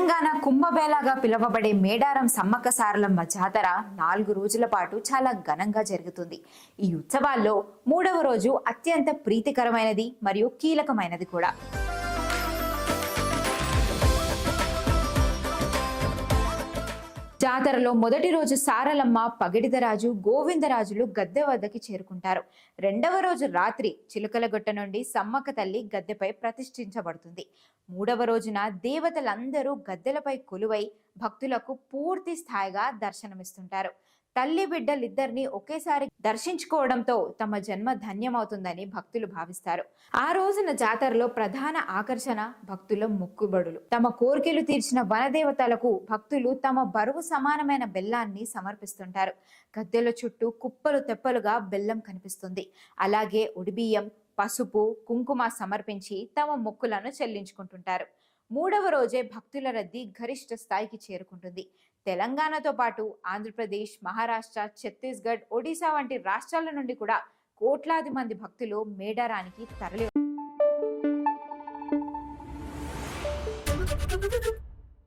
తెలంగాణ కుంభమేళాగా పిలువబడే మేడారం సమ్మక్క సారలమ్మ జాతర నాలుగు రోజుల పాటు చాలా ఘనంగా జరుగుతుంది. ఈ ఉత్సవాల్లో మూడవ రోజు అత్యంత ప్రీతికరమైనది మరియు కీలకమైనది కూడా. జాతరలో మొదటి రోజు సారలమ్మ పగిడిదరాజు గోవిందరాజులు గద్దె వద్దకి చేరుకుంటారు. రెండవ రోజు రాత్రి చిలుకలగొట్ట నుండి సమ్మక్క తల్లి గద్దెపై ప్రతిష్ఠించబడుతుంది. మూడవ రోజున దేవతలందరూ గద్దెలపై కొలువై భక్తులకు పూర్తి స్థాయిగా దర్శనమిస్తుంటారు. తల్లి బిడ్డలిద్దరిని ఒకేసారి దర్శించుకోవడంతో తమ జన్మ ధన్యమవుతుందని భక్తులు భావిస్తారు. ఆ రోజున జాతరలో ప్రధాన ఆకర్షణ భక్తుల మొక్కుబడులు. తమ కోరికలు తీర్చిన వనదేవతలకు భక్తులు తమ బరువు సమానమైన బెల్లాన్ని సమర్పిస్తుంటారు. గద్దెల చుట్టూ కుప్పలు తెప్పలుగా బెల్లం కనిపిస్తుంది. అలాగే ఉడిబియ్యం పసుపు కుంకుమ సమర్పించి తమ మొక్కులను చెల్లించుకుంటుంటారు. మూడవ రోజే భక్తుల రద్దీ గరిష్ట స్థాయికి చేరుకుంటుంది. తెలంగాణతో పాటు ఆంధ్రప్రదేశ్ మహారాష్ట్ర ఛత్తీస్గఢ్ ఒడిశా వంటి రాష్ట్రాల నుండి కూడా కోట్లాది మంది భక్తులు మేడారానికి తరలి